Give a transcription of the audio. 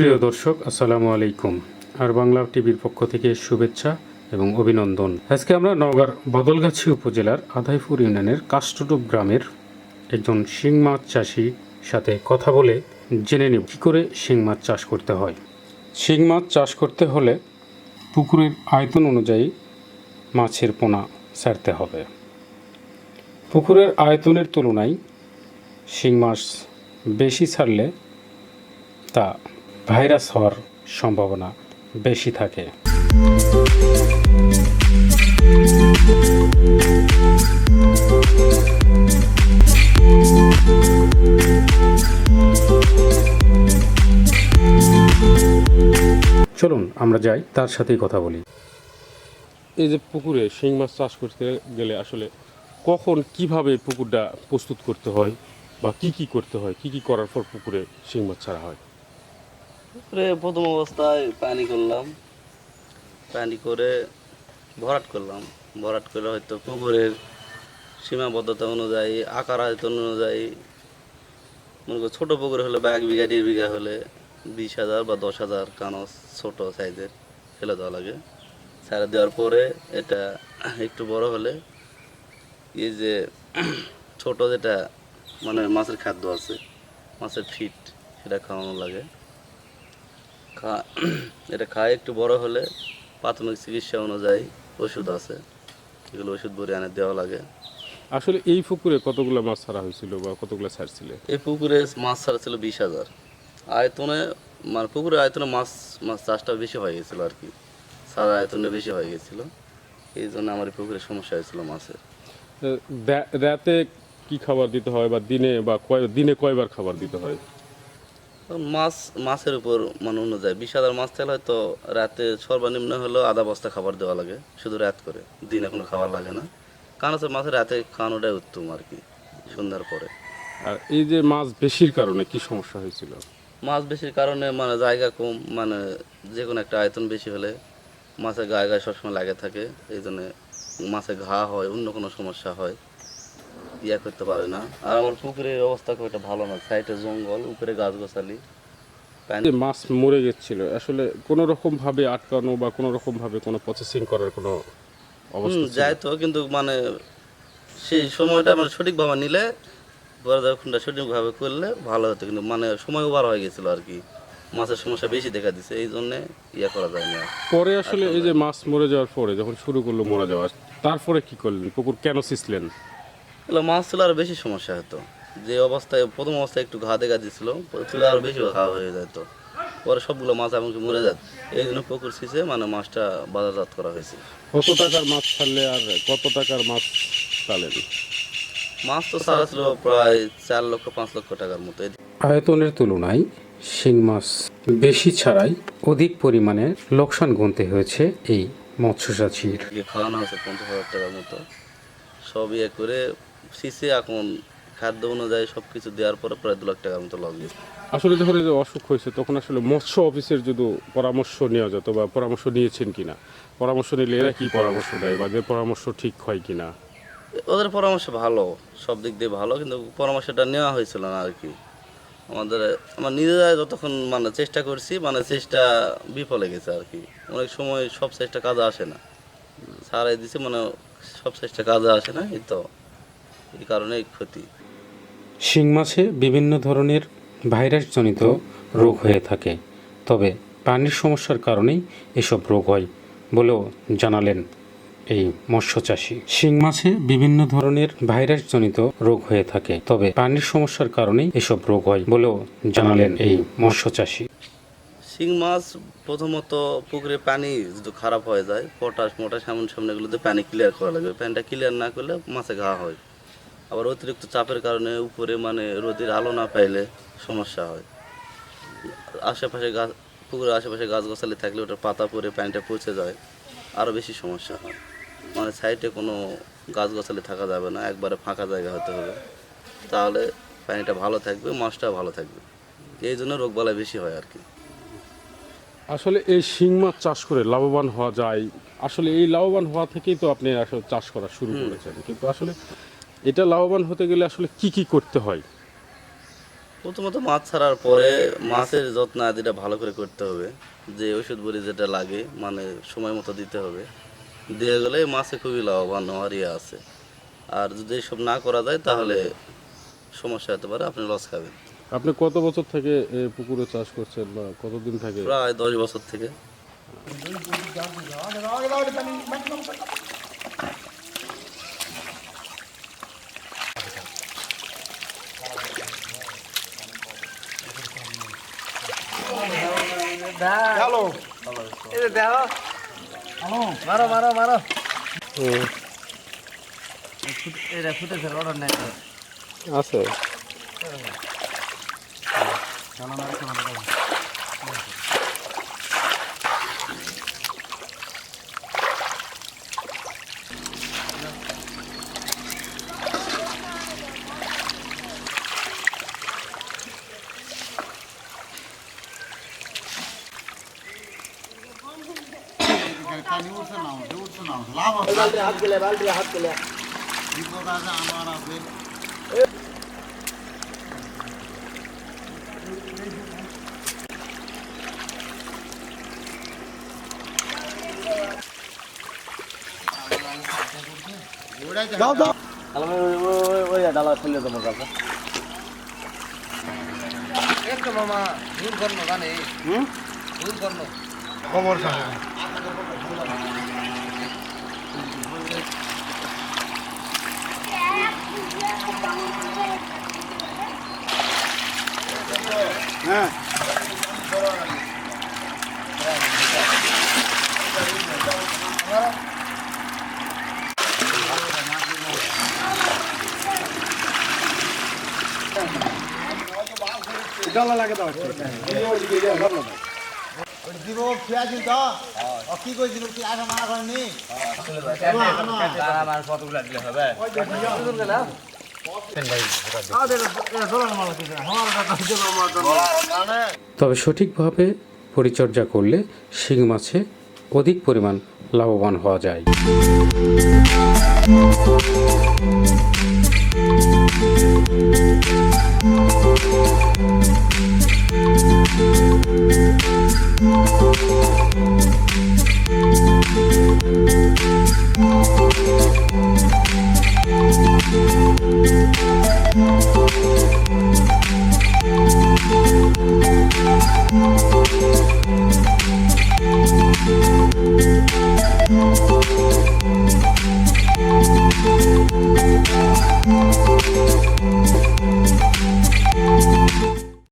সুপ্রিয় দর্শক, আসসালামু আলাইকুম। আর বাংলা টিভির পক্ষ থেকে শুভেচ্ছা এবং অভিনন্দন। আজকে আমরা নওগাঁর বদলগাছি উপজেলার আধাইপুর ইউনিয়নের কাষ্টডুব গ্রামের একজন শিং মাছ চাষি সাথে কথা বলে জেনে নেব কী করে শিং মাছ চাষ করতে হয়। শিং মাছ চাষ করতে হলে পুকুরের আয়তন অনুযায়ী মাছের পোনা ছাড়তে হবে। পুকুরের আয়তনের তুলনায় শিং মাছ বেশি ছাড়লে তা ভাইরাস হওয়ার সম্ভাবনা বেশি থাকে। চলুন, আমরা যাই, তার সাথেই কথা বলি। এই যে পুকুরে শিং মাছ চাষ করতে গেলে আসলে কখন কীভাবে পুকুরটা প্রস্তুত করতে হয় বা কি কি করতে হয়, কি কি করার পর পুকুরে শিং মাছ ছাড়া হয়? প্রথম অবস্থায় পানি করলাম। পানি করে ভরাট করলাম। ভরাট করে হয়তো পুকুরের সীমাবদ্ধতা অনুযায়ী, আকার আয়তন অনুযায়ী, মনে করো ছোটো পুকুর হলে বা এক বিঘা, দেড় বিঘা হলে বিশ হাজার বা দশ হাজার কানস ছোট সাইজের ফেলে দেওয়া লাগে। ছেড়ে দেওয়ার পরে এটা একটু বড় হলে এই যে ছোট যেটা মানে মাছের খাদ্য আছে, মাছের ফিট সেটা খাওয়ানো লাগে। খা এটা খায় একটু বড় হলে প্রাথমিক চিকিৎসা অনুযায়ী ওষুধ আছে। এগুলো ওষুধ ভরে এনে দেওয়া লাগে। আসলে এই পুকুরে কতগুলো মাছ ছাড়া হয়েছিল বা কতগুলো ছাড়ছিলে? এই পুকুরে মাছ ছাড়া ছিল বিশ হাজার। আয়তনে মানে পুকুরে আয়তনে মাছ মাছ চাষটা বেশি হয়ে গেছিল আর কি। সারা আয়তনে বেশি হয়ে গেছিল। এই জন্য আমার এই পুকুরে সমস্যা হয়েছিল মাছের। রাতে কি খাবার দিতে হয় বা দিনে বা কয় দিনে কয়বার খাবার দিতে হয়? মাছ মাছের উপর মানে অনুযায়ী বিশ হাজার মাছ থাকলে হয়তো রাতে সর্বনিম্ন হলেও আধা বস্তা খাবার দেওয়া লাগে শুধু রাত করে। দিনে কোনো খাবার লাগে না। কারণ হচ্ছে মাছের রাতে খাওয়ানোটাই উত্তম আর কি সন্ধ্যার পরে। আর এই যে মাছ বেশির কারণে কি সমস্যা হয়েছিল? মাছ বেশির কারণে মানে জায়গা কম মানে যে কোনো একটা আয়তন বেশি হলে মাছের গায়ে গায়ে সবসময় লাগে থাকে এই জন্য মাছে ঘা হয় অন্য কোনো সমস্যা হয়। ইয়া করতে পারে না। আর আমার পুকুরের অবস্থা খুব একটা ভালো না সাইডে জঙ্গল উপরে গাছ গোছালি মাছ মরে গেছিল। আসলে কোনো রকম ভাবে আটকানো বা কোনো রকম ভাবে কোনো প্রসেসিং করার কোনো অবস্থা যায় তো কিন্তু মানে সেই সময়টা মানে সঠিকভাবে নিলে পর্যবেক্ষণটা সঠিকভাবে করলে ভালো হতো। কিন্তু মানে সময় ওভার হয়ে গেছিল আর কি। মাছের সমস্যা বেশি দেখা দিছে এই জন্যে ইয়া করা যায় না। পরে আসলে এই যে মাছ মরে যাওয়ার পরে যখন শুরু করল মরে যাওয়া তারপরে কি করলেন? পুকুর কেন সিসলেন এগুলো মাছ তুলে আরও বেশি সমস্যা হতো। যে অবস্থায় প্রথম অবস্থায় একটু ঘা দেখা পরে তুলে আরও বেশি ঘা হয়ে যেত। পরে সবগুলো মাছ এমনকি মরে যেত এই জন্য পুকুর সিসে মানে মাছটা বাজারজাত করা হয়েছে। কত টাকার মাছ ছাড়লে আর কত টাকার মাছ চালেন মাছ তো ছাড়া ছিল প্রায় চার লক্ষ পাঁচ লক্ষ টাকার মতো। আয়তনের তুলনায় শিং মাছ বেশি ছাড়াই অধিক পরিমাণে লোকসান গুনতে হয়েছে এই মৎস্য চাষির খাওয়ানো হয়েছে পঞ্চাশ হাজার টাকার মতো। সব ইয়ে করে সিসে এখন খাদ্য অনুযায়ী সব কিছু দেওয়ার পরে প্রায় দু লাখ টাকার মতো লস গেছে আসলে যখন এই যে অসুখ হয়েছে তখন আসলে মৎস্য অফিসের যদি পরামর্শ নেওয়া যেত বা পরামর্শ নিয়েছেন কিনা? পরামর্শ নিলে এরা কি পরামর্শ দেয় বা যে পরামর্শ ঠিক হয় কিনা? ওদের পরামর্শ ভালো সব দিক দিয়ে ভালো কিন্তু পরামর্শটা নেওয়া হয়েছিল না আর কি। আমাদের আমার নিজেরা যতক্ষণ মানে চেষ্টা করছি মানে চেষ্টা বিফলে গেছে আর কি। অনেক সময় সব চেষ্টা কাজে আসে না। সারাই দিছে মানে সব চেষ্টা কাজে আসে না এই তো। এই কারণেই ক্ষতি। শিং মাছে বিভিন্ন ধরনের ভাইরাসজনিত রোগ হয়ে থাকে তবে পানির সমস্যার কারণেই এসব রোগ হয় বলেও জানালেন এই মৎস্য চাষি। শিং মাছে বিভিন্ন ধরনের ভাইরাসজনিত রোগ হয়ে থাকে তবে পানির সমস্যার কারণেই এসব রোগ হয় বলেও জানালেন এই মৎস্য চাষি। শিং মাছ প্রথমত পুকুরে পানি যদি খারাপ হয়ে যায় পটাশ মটাশ এমন সামনেগুলোতে পানি ক্লিয়ার করা লাগবে। পানিটা ক্লিয়ার না করলে মাছে ঘা হয়। আবার অতিরিক্ত চাপের কারণে উপরে মানে রোদের আলো না পাইলে সমস্যা হয়। আশেপাশে গাছ পুকুরের আশেপাশে গাছ গাছালি থাকলে ওটা পাতা পরে পানিটা পচে যায় আরও বেশি সমস্যা হয়। মানে সাইডে কোনো গাছ গাছালি থাকা যাবে না একবারে ফাঁকা জায়গা হতে হবে। তাহলে পানিটা ভালো থাকবে মাছটা ভালো থাকবে। এই জন্য রোগবালাই বেশি হয় আর কি। আসলে এই শিং মাছ চাষ করে লাভবান হওয়া যায়। আসলে এই লাভবান হওয়া থেকেই তো আপনি আসলে চাষ করা শুরু করেছেন। কিন্তু আসলে এটা লাভবান হতে গেলে আসলে কি কি করতে হয়? প্রথমত মাছ ছাড়ার পরে মাছের যত্ন আদিটা ভালো করে করতে হবে। যে ওষুধ বড়ি যেটা লাগে মানে সময় মতো দিতে হবে। দিয়ে গেলে মাছে খুবই লাভবান হওয়ার ইয়ে আছে। আর যদি এসব না করা যায় তাহলে সমস্যা হতে পারে আপনি লস খাবেন। আপনি কত বছর থেকে পুকুরে চাষ করছেন বা কতদিন থেকে? প্রায় দশ বছর থেকে। মারো মারো মারো হুম, এটা ফুটেছে অর্ডার নেই আছে হাত গেলে বালতি হাত গেলে দাও দাও ওই ডালা ফেলে তোমার কাছে একটু মামা ভুল করল জানে ভুল করল। খবর দিব পেঁয়াজ তো কি কইছিল কি করেনি তবে সঠিকভাবে পরিচর্যা করলে শিং মাছে অধিক পরিমাণ লাভবান হওয়া যায়